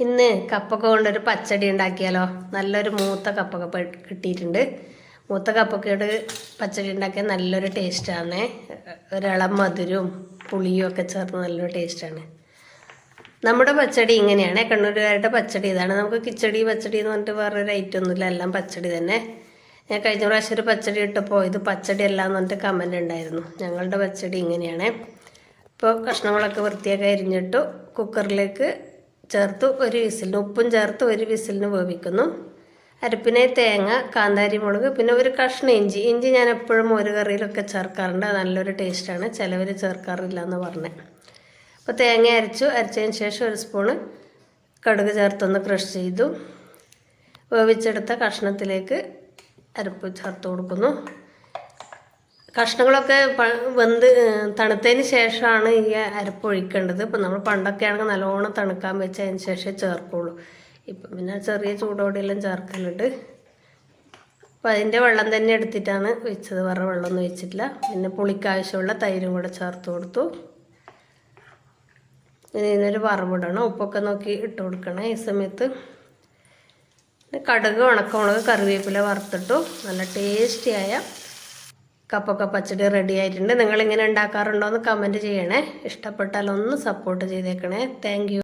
ഇന്ന് കപ്പൊക്കെ കൊണ്ടൊരു പച്ചടി ഉണ്ടാക്കിയാലോ? നല്ലൊരു മൂത്ത കപ്പൊക്കെ കിട്ടിയിട്ടുണ്ട്. മൂത്ത കപ്പൊക്കെയോട് പച്ചടി ഉണ്ടാക്കിയാൽ നല്ലൊരു ടേസ്റ്റാണ് ഒരളം മധുരവും പുളിയും ഒക്കെ ചേർന്ന് നല്ലൊരു ടേസ്റ്റാണ് നമ്മുടെ പച്ചടി ഇങ്ങനെയാണ്. കണ്ണൂരുകാരുടെ പച്ചടി ഇതാണ്. നമുക്ക് കിച്ചടി പച്ചടി എന്ന് പറഞ്ഞിട്ട് വേറൊരു ഐറ്റം ഒന്നുമില്ല എല്ലാം പച്ചടി തന്നെ. ഞാൻ കഴിഞ്ഞ പ്രാവശ്യം ഒരു പച്ചടി ഇട്ടപ്പോൾ ഇത് പച്ചടി അല്ല എന്ന് പറഞ്ഞിട്ട് കമന്റ് ഉണ്ടായിരുന്നു. ഞങ്ങളുടെ പച്ചടി ഇങ്ങനെയാണ്. ഇപ്പോൾ കഷ്ണങ്ങളൊക്കെ വൃത്തിയാക്കി അരിഞ്ഞിട്ടു കുക്കറിലേക്ക് ചേർത്ത് ഒരു വിസിലിന് ഉപ്പും ചേർത്ത് ഒരു വിസിലിന് വേവിക്കുന്നു. അരപ്പിനെ തേങ്ങ കാന്താരി മുളക് പിന്നെ ഒരു കഷ്ണം ഇഞ്ചി. ഇഞ്ചി ഞാൻ എപ്പോഴും ഒരു കറിയിലൊക്കെ ചേർക്കാറുണ്ട്. നല്ലൊരു ടേസ്റ്റാണ് ചിലവർ ചേർക്കാറില്ല എന്ന് പറഞ്ഞത് അപ്പോൾ തേങ്ങ അരച്ചു. അരച്ചതിന് ശേഷം ഒരു സ്പൂണ് കടുക് ചേർത്തൊന്ന് ക്രഷ് ചെയ്തു. വേവിച്ചെടുത്ത കഷ്ണത്തിലേക്ക് അരപ്പ് ചേർത്ത് കൊടുക്കുന്നു. കഷ്ണങ്ങളൊക്കെ വെന്ത് തണുത്തതിന് ശേഷമാണ് ഈ അരപ്പ് ഒഴിക്കേണ്ടത്. ഇപ്പം നമ്മൾ പണ്ടൊക്കെ ആണെങ്കിൽ നല്ലോണം തണുക്കാൻ വെച്ചതിന് ശേഷം ചേർക്കുള്ളൂ. ഇപ്പം പിന്നെ ചെറിയ ചൂടോടെയെല്ലാം ചേർക്കലുണ്ട്. അപ്പം അതിന്റെ വെള്ളം തന്നെ എടുത്തിട്ടാണ് വെച്ചത്. വേറെ വെള്ളമൊന്നും വെച്ചിട്ടില്ല പിന്നെ പുളിക്കാവശ്യമുള്ള തൈരും കൂടെ ചേർത്ത് കൊടുത്തു. ഇനി ഇതിനൊരു വറവിടണം. ഉപ്പൊക്കെ നോക്കി ഇട്ട് കൊടുക്കണേ ഈ സമയത്ത്. കടുക് ഉണക്കമുളക് കറിവേപ്പില വറുത്തിട്ടു. നല്ല ടേസ്റ്റിയായ കപ്പൊക്കെ പച്ചടി റെഡി ആയിട്ടുണ്ട്. നിങ്ങളിങ്ങനെ ഉണ്ടാക്കാറുണ്ടോ എന്ന് കമന്റ് ചെയ്യണേ. ഇഷ്ടപ്പെട്ടാൽ ഒന്ന് സപ്പോർട്ട് ചെയ്തേക്കണേ താങ്ക്